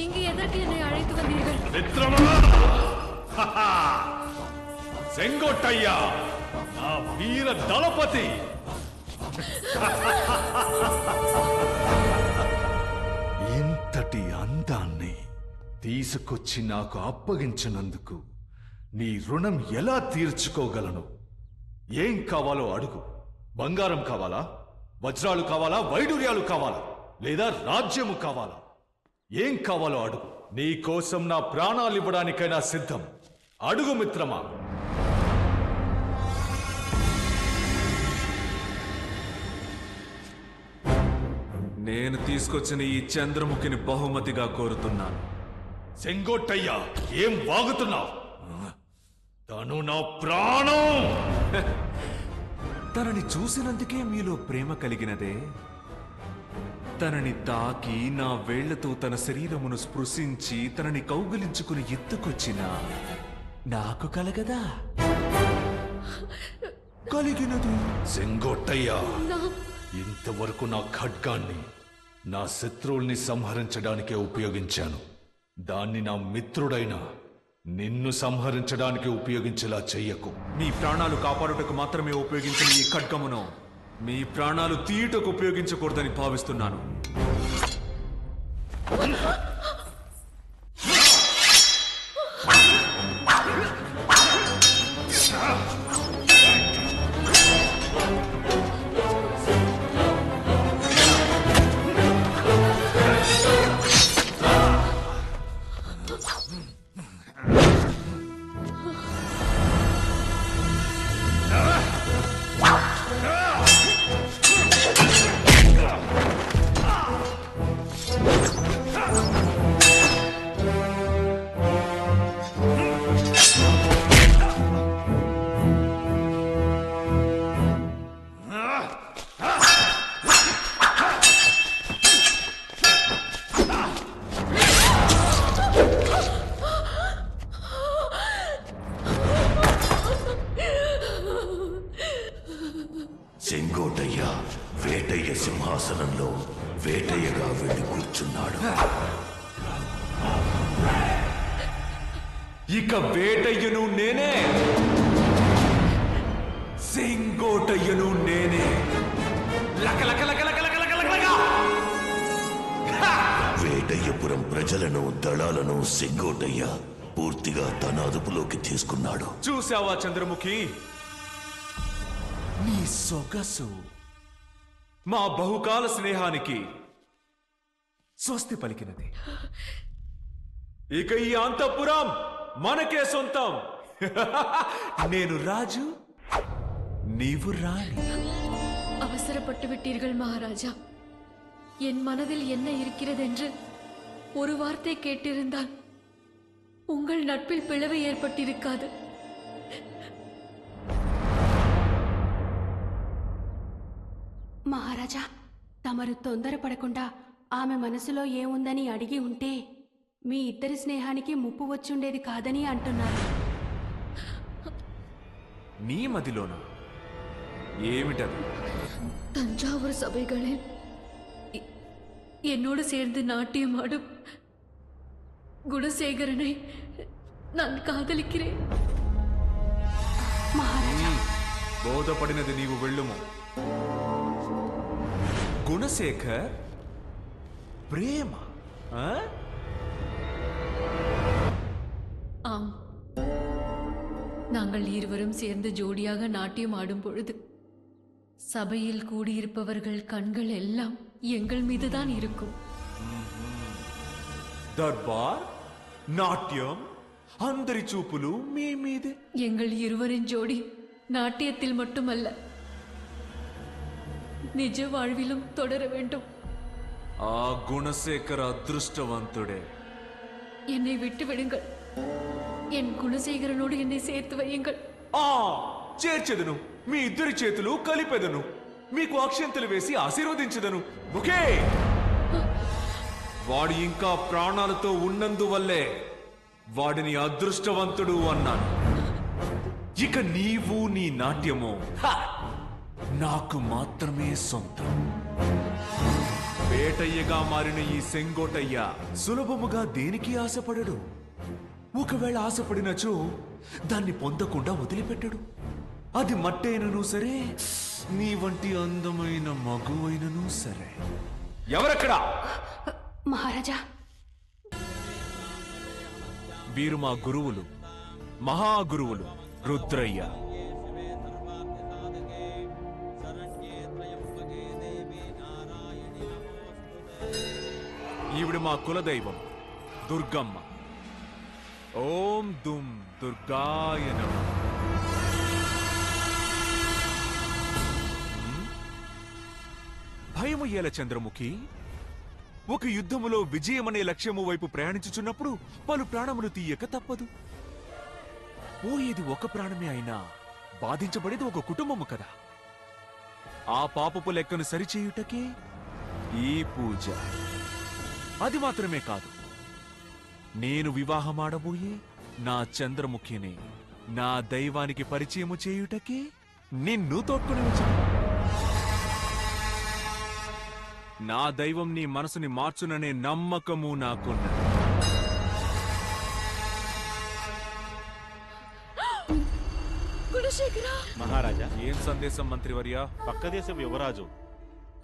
இங்கு எதற்கு என்னை அழைத்து வந்தீர்கள் మిత్రమా సెంగొట్టయ్య నా వీర దళపతి ఇంతటి అందాన్ని తీసుకొచ్చి నాకు అప్పగించినందుకు నీ రుణం ఎలా తీర్చుకోగలను ఏం కావాలో అడుగు బంగారం కావాలా వజ్రాలు కావాలా వైడూర్యాలు కావాలా లేదా రాజ్యము కావాలా ఏం కావాలో అడుగు. నీ కోసం నా ప్రాణాలు ఇవ్వడానికైనా సిద్ధం. అడుగు మిత్రమా. నేను తీసుకొచ్చిన ఈ చంద్రముఖిని బహుమతిగా కోరుతున్నాను. సెంగొట్టయ్యా ఏం వాగుతున్నావు? తను నా ప్రాణం! తనని చూసినందుకే మీలో ప్రేమ కలిగినదే. తనని తాకి నా వేళ్ళతో తన శరీరమును స్పృశించి తనని కౌగిలించుకుని ఎత్తుకొచ్చిన నాకు కలగదా? కలిగినది. సెంగొట్టయ్యా నా ఇంతవరకు నా ఖడ్గాన్ని నా శత్రువుల్ని సంహరించడానికే ఉపయోగించాను. దాన్ని నా మిత్రుడైన నిన్ను సంహరించడానికి ఉపయోగించేలా చెయ్యకు. మీ ప్రాణాలు కాపాడుటకు మాత్రమే ఉపయోగించిన ఈ ఖడ్గమును మీ ప్రాణాలు తీయుటకు ఉపయోగించకూడదని భావిస్తున్నాను. చెంగోటయ్య వేటయ్య సింహాసనంలో వేటయ్యగా వెళ్ళి కూర్చున్నాడు. ఇక వేటయ్యను నేనే. సెంగోటయ్యను నేనే. వేటయ్యపురం ప్రజలను దళాలను సెంగోటయ్య పూర్తిగా తన అదుపులోకి తీసుకున్నాడు. చూసావా చంద్రముఖి? నీ సొగసు మా బహుకాల స్నేహానికి స్వస్తి పలికినది ఇక ఈ అంతఃపురం మనకే సొంతం నేను రాజు నీవు రాణి அவசரப்பட்டு விட்டீர்கள் மகாராஜா என் மனதில் என்ன இருக்கிறதென்று ஒரு வார்த்தை கேட்டிருந்தால் உங்கள் நட்பில் பிளவு ஏற்பட்டிருக்காது మహారాజా తమరు తొందరపడకుండా ఆమె మనసులో ఏముందని అడిగి ఉంటే మీ ఇద్దరి స్నేహానికి ముప్పు వచ్చుండేది కాదని అంటున్నారు నీ మదిలోన ఏమిటది தஞ்சாவூர் சபைகளில் எ- என்னோடு சேர்ந்து நாட்டியமாடும் குணசேகரனை நான் காதலிக்கிறேன் మహారాజా బోధపడినది నీవు వెళ్ళుము குணசேகர்? பிரேமா? ஆம். நாங்கள் இருவரும் சேர்ந்து ஜோடியாக நாட்டியம் ஆடும் பொழுது சபையில் கூடியிருப்பவர்கள் கண்கள் எல்லாம் எங்கள் மீதுதான் இருக்கும். தர்பார் நாட்டியம் அந்தரி சூப்புலு மீ மீது. எங்கள் இருவரின் ஜோடி நாட்டியத்தில் மட்டுமல்ல நிஜ வாழ்விலும் தொடர வேண்டும் ఆ గుణశేఖర అదృష్టవంతుడే என்னை விட்டு விடுங்கள் என் குணசேகரனோடு என்னை சேர்த்து வையுங்கள் ఆ చేర్చెదను మీ ఇద్దరి చేతులు కలిపెదను మీకు అక్షంతలు వేసి ఆశీర్వదించదను ఓకే వాడు ఇంకా ప్రాణాలతో ఉన్నందువల్లే వాడిని అదృష్టవంతుడు అన్నాను ఇక నీవు నీ నాట్యము హ! నాకు మాత్రమే సొంతం. వేటయ్యగా మారిన ఈ సెంగోటయ్య సులభముగా దేనికి ఆశపడడు? ఒకవేళ ఆశపడినచో దాన్ని పొందకుండా వదిలిపెట్టడు. అది మట్టైనను సరే నీ వంటి అందమైన మగువైనను సరే. ఎవరక్కడా? మహారాజా. వీరు మా గురువులు మహాగురువులు రుద్రయ్య. ఈవిడ మా కులదైవం దుర్గమ్మ. ఓం దుమ్ దుర్గాయ నమః. హ్మ్? భయమయ్యేల చంద్రముఖి? ఒక యుద్ధములో విజయమనే లక్ష్యము వైపు ప్రయాణించుచున్నప్పుడు పలు ప్రాణములు తీయక తప్పదు. పోయేది ఒక ప్రాణమే అయినా బాధించబడేది ఒక కుటుంబము కదా. ఆ పాపపు లెక్కను సరిచేయుటకే ఈ పూజ. అది మాత్రమే కాదు. నేను వివాహమాడబోయే నా చంద్రముఖిని నా దైవానికి పరిచయము చేయుటకే నిన్ను తోడ్కొని వచ్చాను. నా దైవం నీ మనసుని మార్చుననే నమ్మకము నాకున్నది. కులశేఖరా! మహారాజా! ఏం సందేశం మంత్రివర్య? పక్క దేశం యువరాజు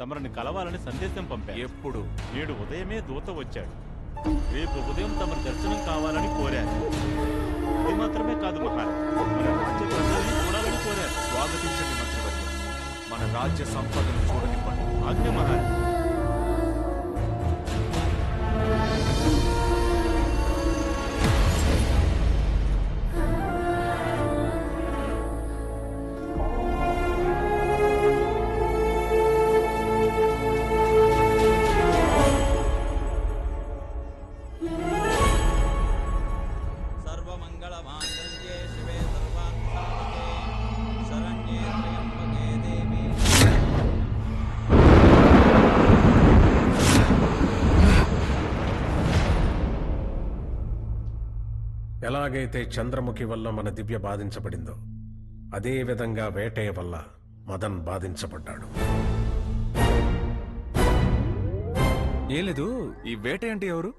తమరిని కలవాలని సందేశం పంపారు. ఎప్పుడు? నేడు ఉదయమే దూత వచ్చాడు. రేపు ఉదయం తమ దర్శనం కావాలని కోరారు. ఇది మాత్రమే కాదు మహారాజా. మన రాజ్య ప్రజల్ని చూడాలని కోరారు. స్వాగతించండి మంత్రివర్య మన రాజ్య సంపదను చూడనివ్వండి. ఆజ్ఞ మహారాజా. ఎలాగైతే చంద్రముఖి వల్ల మన దివ్య బాధించబడిందో అదేవిధంగా వేటయ్య వల్ల మదన్ బాధించబడ్డాడు. ఏం లేదు ఈ వేట అంటే ఎవరు?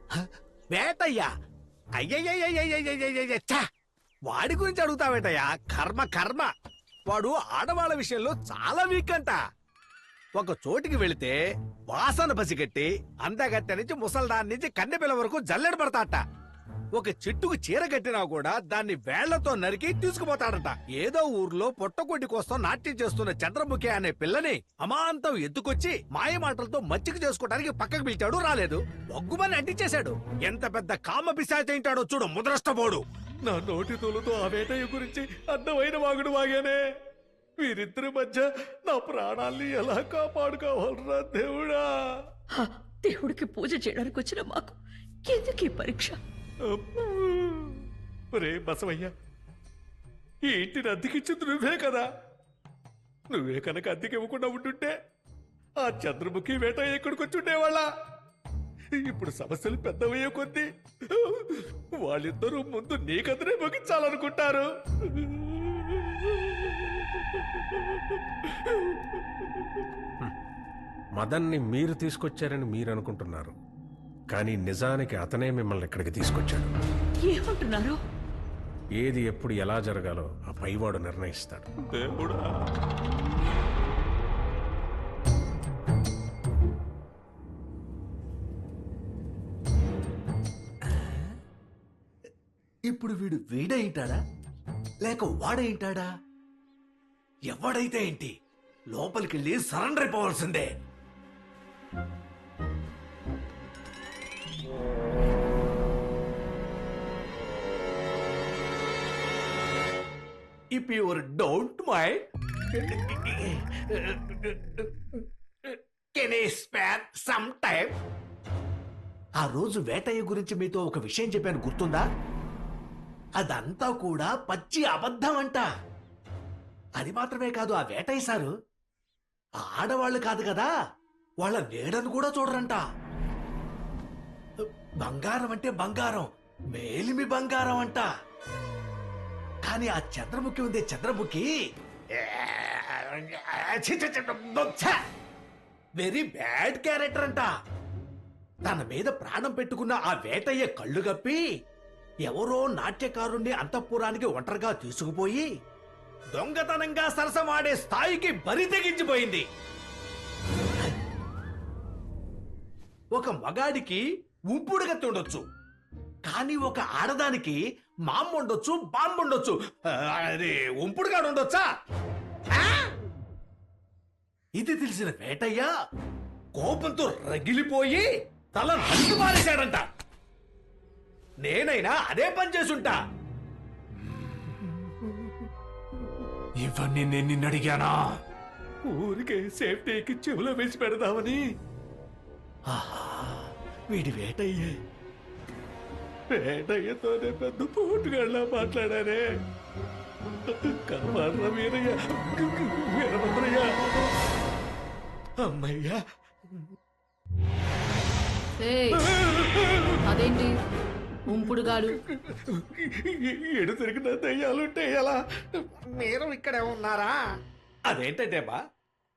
వేటయ్యా వాడి గురించి అడుగుతా వేటయ్యా. కర్మ కర్మ వాడు ఆడవాళ్ళ విషయంలో చాలా వీక్ అంట ఒక చోటికి వెళితే వాసన పసిగట్టి అందగట్టె నుంచి ముసల్దాన్ నుంచి కన్నెపిల్ల వరకు జల్లెడ పడతాట ఒక చెట్టుకు చీర కట్టినా కూడా దాన్ని వేళ్ళతో నరికి తీసుకుపోతాడట. ఏదో ఊర్లో పొట్టకొడ్డి కోసం నాట్యం చేస్తున్న చంద్రముఖి అనే పిల్లని అమాంతం ఎత్తుకొచ్చి మాయ మాటలతో మచ్చిక చేసుకోవడానికి పక్కకు పిలిచాడు రాలేదు. ఒగ్గుమని అంటించేశాడు. ఎంత పెద్ద కామ పిశాచయింటాడో చూడు ముద్రష్టపోడు. నా నోటి తోలుతో ఆ వేటయ్య గురించి అర్థమైన వాగుడు వాగానే. వీరిద్దరి మధ్య నా ప్రాణాల్ని ఎలా కాపాడుకోవాలరా దేవుడా? దేవుడికి పూజ చేయడానికి వచ్చిన మాకు. ఎందుకు ఈ పరీక్ష? రే బసవయ్య. ఈ ఇంటిని అద్దెకిచ్చింది నువ్వే కదా. నువ్వే కనుక అద్దెకి ఇవ్వకుండా ఉంటుంటే ఆ చంద్రముఖి వేట ఎక్కడికి వచ్చి ఇప్పుడు సమస్యలు పెద్దవయ్యే కొద్దీ వాళ్ళిద్దరూ ముందు నీకదరే ముగించాలనుకుంటారు. మదన్ని మీరు తీసుకొచ్చారని మీరు అనుకుంటున్నారు కానీ నిజానికి అతనే మిమ్మల్ని ఇక్కడికి తీసుకొచ్చాడు. ఏమంటున్నారు? ఏది ఎప్పుడు ఎలా జరగాలో ఆ పైవాడు నిర్ణయిస్తాడు. దేవుడా. ఇప్పుడు వీడు వీడైంటాడా? లేక వాడైంటాడా? ఎవడైతే ఏంటి? లోపలికెళ్ళి surrender అయిపోవాల్సిందే. If your don't mind can a spare some time ఆ రోజు వేటయ్య గురించి మీతో ఒక విషయం చెప్పాను గుర్తుందా? అదంతా కూడా పచ్చి అబద్ధం అంట అది మాత్రమే కాదు ఆ వేటయ్య సారు ఆడవాళ్ళు కాదు కదా వాళ్ళ నీడను కూడా చూడరంట. బంగారం అంటే బంగారం మేలిమి బంగారం అంట. కానీ ఆ చంద్రముఖి ఉందే చంద్రముఖి. వెరీ బ్యాడ్ క్యారెక్టర్ అంట. తన మీద ప్రాణం పెట్టుకున్న ఆ వేటయ్య కళ్ళు కప్పి ఎవరో నాట్యకారుణ్ణి అంతఃపురానికి ఒంటరిగా తీసుకుపోయి దొంగతనంగా సరసమాడే స్థాయికి బరి తెగించిపోయింది. ఒక మగాడికి ఉంపుడుగత్తి ఉండొచ్చు కానీ ఒక ఆడదానికి మామ్ ఉండొచ్చు బాంబు ఉండొచ్చు అది ఉంపుడుగాడు ఉండొచ్చా? ఇది తెలిసిన వేటయ్య కోపంతో రగిలిపోయి తల నరికి మారేశాడంట నేనైనా అదే పని చేసుంటా. ఇవన్నీ నేను నిన్ను అడిగానా? ఊరికే సేఫ్టీకి చెవులో వేసి పెడదామని. ఆహా, వీడి వేటయ్యే. వేటయ్యతోనే పెద్ద పోటుగాళ్ళ మాట్లాడానే కర్మార్ర వీరయ్య వీరభద్రయ్య. అమ్మయ్యా. ఏయ్, అదేంటి? ఉంపుడుగాడు. ఎడు తిరిగిన దయ్యాలుంటే ఎలా? మీరు ఇక్కడే ఉన్నారా? అదేంటంటే బా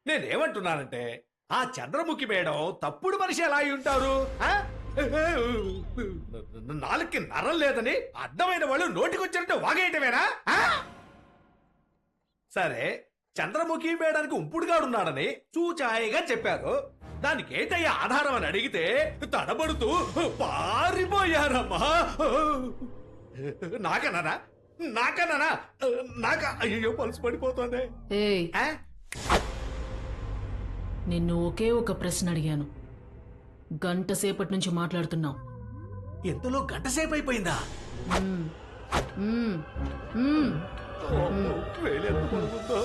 నేనేమంటున్నానంటే ఆ చంద్రముఖి మేడం తప్పుడు మనిషి ఎలా అయి ఉంటారు? ఆ? నాలుగుకి నరం లేదని అడ్డమైన వాళ్ళు నోటికొచ్చినట్టు వాగేయటమేనా? సరే చంద్రముఖి మేడానికి ఉంపుడుగాడున్నాడని చూచాయిగా చెప్పారు. దానికి ఏంటయ్యా ఆధారం అని అడిగితే తడబడుతూ పారిపోయారమ్మా. నాకన్నానా? నాకన్నానా? నాక అయ్యో పలుసు పడిపోతుంది? నిన్ను ఒకే ఒక ప్రశ్న అడిగాను. గంట సేపటి నుంచి మాట్లాడుతున్నావు ఎంతలో గంట సేపు అయిపోయిందా మ్మ్. మ్మ్. మ్మ్. వేలు ఎంత పొడుగుందో